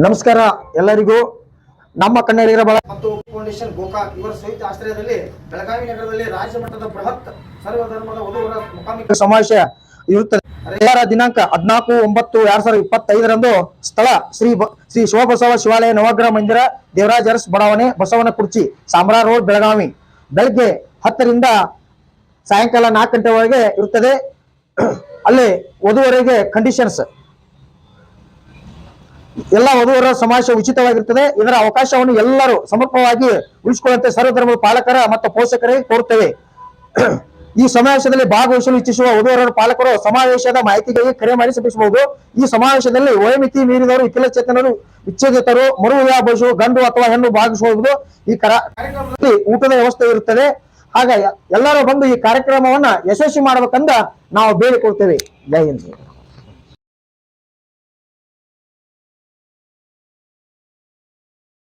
ನಮಸ್ಕಾರ ಎಲ್ಲರಿಗೂ. ನಮ್ಮ ಕನ್ನಡಿಗರ ಬಳ ಮತ್ತು ಫೌಂಡೇಶನ್ ಗೋಕಾಕ್ ಇವರ ಸಂಯುಕ್ತ ಆಶ್ರಯದಲ್ಲಿ ಬೆಳಗಾವಿ ನಗರದಲ್ಲಿ ರಾಜ್ಯ ಮಟ್ಟದ ಬೃಹತ್ ಸರ್ವಧರ್ಮದ ವಧುವರ ಮುಖಾಮುಖಿ ಸಮಾವೇಶ ಇರುತ್ತದೆ. ರವಿವಾರ ದಿನಾಂಕ ಹದಿನಾಲ್ಕು ಒಂಬತ್ತು ಎರಡ್ ಸಾವಿರದ ಇಪ್ಪತ್ತೈದರಂದು ಸ್ಥಳ ಶ್ರೀ ಶ್ರೀ ಶಿವಬಸವ ಶಿವಾಲಯ ನವಗ್ರಹ ಮಂದಿರ ದೇವರಾಜ ಅರಸ್ ಬಡಾವಣೆ ಬಸವನ ಕುರ್ಚಿ ಸಾಮ್ರಾ ರೋಡ್ ಬೆಳಗಾವಿ. ಬೆಳಗ್ಗೆ ಹತ್ತರಿಂದ ಸಾಯಂಕಾಲ ನಾಲ್ಕು ಗಂಟೆವರೆಗೆ ಇರುತ್ತದೆ. ಅಲ್ಲಿ ವಧುವರೆಗೆ ಕಂಡೀಷನ್ಸ್ ಎಲ್ಲ ವಧುವರ ಸಮಾವೇಶ ಉಚಿತವಾಗಿರುತ್ತದೆ ಇದರ ಅವಕಾಶವನ್ನು ಎಲ್ಲರೂ ಸಮರ್ಪವಾಗಿ ಉಳಿಸಿಕೊಳ್ಳುವಂತೆ ಸರ್ವಧರ್ಮ ಪಾಲಕರ ಮತ್ತು ಪೋಷಕರಿಗೆ ಕೋರುತ್ತೇವೆ. ಈ ಸಮಾವೇಶದಲ್ಲಿ ಭಾಗವಹಿಸಲು ಇಚ್ಛಿಸುವ ವಧುವರರ, ಪಾಲಕರು ಸಮಾವೇಶದ ಮಾಹಿತಿಗಾಗಿ ಕರೆ ಮಾಡಿ ಸಲ್ಲಿಸಬಹುದು. ಈ ಸಮಾವೇಶದಲ್ಲಿ ವಯೋಮಿತಿ ಮೀರಿದವರು ವಿಕಲಚೇತನರು ವಿಚ್ಛೇದಿತರು ಮರು ವಿವಾಹ ಗಂಡು ಅಥವಾ ಹೆಣ್ಣು ಭಾಗವಹಿಸಬಹುದು. ಈ ಕರ ಕಾರ್ಯಕ್ರಮದಲ್ಲಿ ಊಟದ ವ್ಯವಸ್ಥೆ ಇರುತ್ತದೆ. ಹಾಗೆ ಎಲ್ಲರೂ ಬಂದು ಈ ಕಾರ್ಯಕ್ರಮವನ್ನ ಯಶಸ್ವಿ ಮಾಡಬೇಕಂದ ನಾವು ಬೇಡಿಕೊಳ್ತೇವೆ ಜೈ ಹಿಂದ್.